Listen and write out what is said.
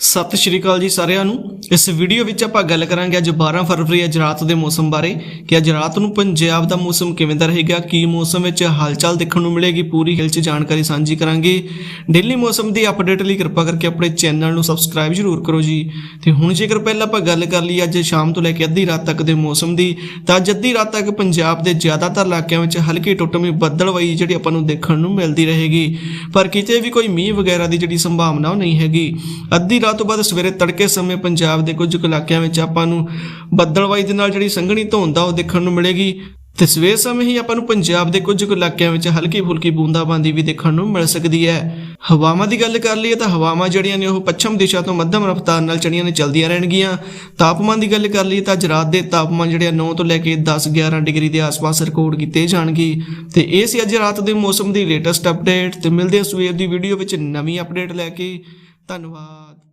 ਸਤਿ ਸ਼੍ਰੀ ਅਕਾਲ ਜੀ ਸਾਰਿਆਂ ਨੂੰ। ਇਸ ਵੀਡੀਓ ਵਿੱਚ ਆਪਾਂ ਗੱਲ ਕਰਾਂਗੇ ਅੱਜ 12 ਫਰਵਰੀ, ਅੱਜ ਰਾਤ ਦੇ ਮੌਸਮ ਬਾਰੇ ਕਿ ਅੱਜ ਰਾਤ ਨੂੰ ਪੰਜਾਬ ਦਾ ਮੌਸਮ ਕਿਵੇਂ ਦਾ ਰਹੇਗਾ, ਕੀ ਮੌਸਮ ਵਿੱਚ ਹਲਚਲ ਦੇਖਣ ਨੂੰ ਮਿਲੇਗੀ, ਪੂਰੀ ਹਿਲ 'ਚ ਜਾਣਕਾਰੀ ਸਾਂਝੀ ਕਰਾਂਗੇ। ਡੇਲੀ ਮੌਸਮ ਦੀ ਅਪਡੇਟ ਲਈ ਕਿਰਪਾ ਕਰਕੇ ਆਪਣੇ ਚੈਨਲ ਨੂੰ ਸਬਸਕ੍ਰਾਈਬ ਜ਼ਰੂਰ ਕਰੋ ਜੀ। ਤੇ ਹੁਣ ਜੇਕਰ ਪਹਿਲਾਂ ਆਪਾਂ ਗੱਲ ਕਰ ਲਈ ਅੱਜ ਸ਼ਾਮ ਤੋਂ ਲੈ ਕੇ ਅੱਧੀ ਰਾਤ ਤੱਕ ਦੇ ਮੌਸਮ ਦੀ, ਤਾਂ ਅੱਜ ਅੱਧੀ ਰਾਤ ਤੱਕ ਪੰਜਾਬ ਦੇ ਜ਼ਿਆਦਾਤਰ ਇਲਾਕਿਆਂ ਵਿੱਚ ਹਲਕੀ ਟੁੱਟਵੀਂ ਬੱਦਲਵਾਈ ਜਿਹੜੀ ਆਪਾਂ ਨੂੰ ਦੇਖਣ ਨੂੰ ਮਿਲਦੀ ਰਹੇਗੀ। ਪਰ ਕਿਤੇ ਵੀ ਕੋਈ ਮੀਂਹ ਵਗੈਰਾ ਦੀ ਜਿਹੜੀ ਸੰਭਾਵਨਾ ਉਹ ਨਹੀਂ ਹੈਗੀ। ਅੱਧੀ ਰਾਤ ਤੋਂ ਬਾਅਦ ਸਵੇਰੇ ਤੜਕੇ ਸਮੇਂ ਪੰਜਾਬ ਦੇ ਕੁਝ ਕੁ ਇਲਾਕਿਆਂ ਵਿੱਚ ਆਪਾਂ ਨੂੰ ਬੱਦਲਵਾਈ ਦੇ ਨਾਲ ਜਿਹੜੀ ਸੰਘਣੀ ਧੁੰਦ ਆ ਉਹ ਦੇਖਣ ਨੂੰ ਮਿਲੇਗੀ। ਤੇ ਸਵੇਰ ਸਮੇਂ ਹੀ ਆਪਾਂ ਨੂੰ ਪੰਜਾਬ ਦੇ ਕੁਝ ਕੁ ਇਲਾਕਿਆਂ ਵਿੱਚ ਹਲਕੀ ਫੁਲਕੀ ਬੂੰਦਾਬਾਂਦੀ ਵੀ ਦੇਖਣ ਨੂੰ ਮਿਲ ਸਕਦੀ ਹੈ। ਹਵਾਵਾਂ ਦੀ ਗੱਲ ਕਰ ਲਈਏ ਤਾਂ ਹਵਾਵਾਂ ਜਿਹੜੀਆਂ ਨੇ ਉਹ ਪੱਛਮ ਦਿਸ਼ਾ ਤੋਂ ਮੱਧਮ ਰਫ਼ਤਾਰ ਨਾਲ ਚੜੀਆਂ ਨੇ, ਚੱਲਦੀਆਂ ਰਹਿਣਗੀਆਂ। ਤਾਪਮਾਨ ਦੀ ਗੱਲ ਕਰ ਲਈਏ ਤਾਂ ਅੱਜ ਰਾਤ ਦੇ ਤਾਪਮਾਨ ਜਿਹੜੇ ਆ 9 ਤੋਂ ਲੈ ਕੇ 10 11 ਡਿਗਰੀ ਦੇ ਆਸ-ਪਾਸ ਰਿਕਾਰਡ ਕੀਤੇ ਜਾਣਗੇ। ਤੇ ਇਹ ਸੀ ਅੱਜ ਰਾਤ ਦੇ ਮੌਸਮ ਦੀ ਲੇਟੈਸਟ ਅਪਡੇਟ ਤੇ ਮਿਲਦੇ ਹਾਂ ਸਵੇਰ ਦੀ ਵੀਡੀਓ ਵਿੱਚ ਨਵੀਂ ਅਪਡੇਟ ਲੈ ਕੇ। ਧੰਨਵਾਦ।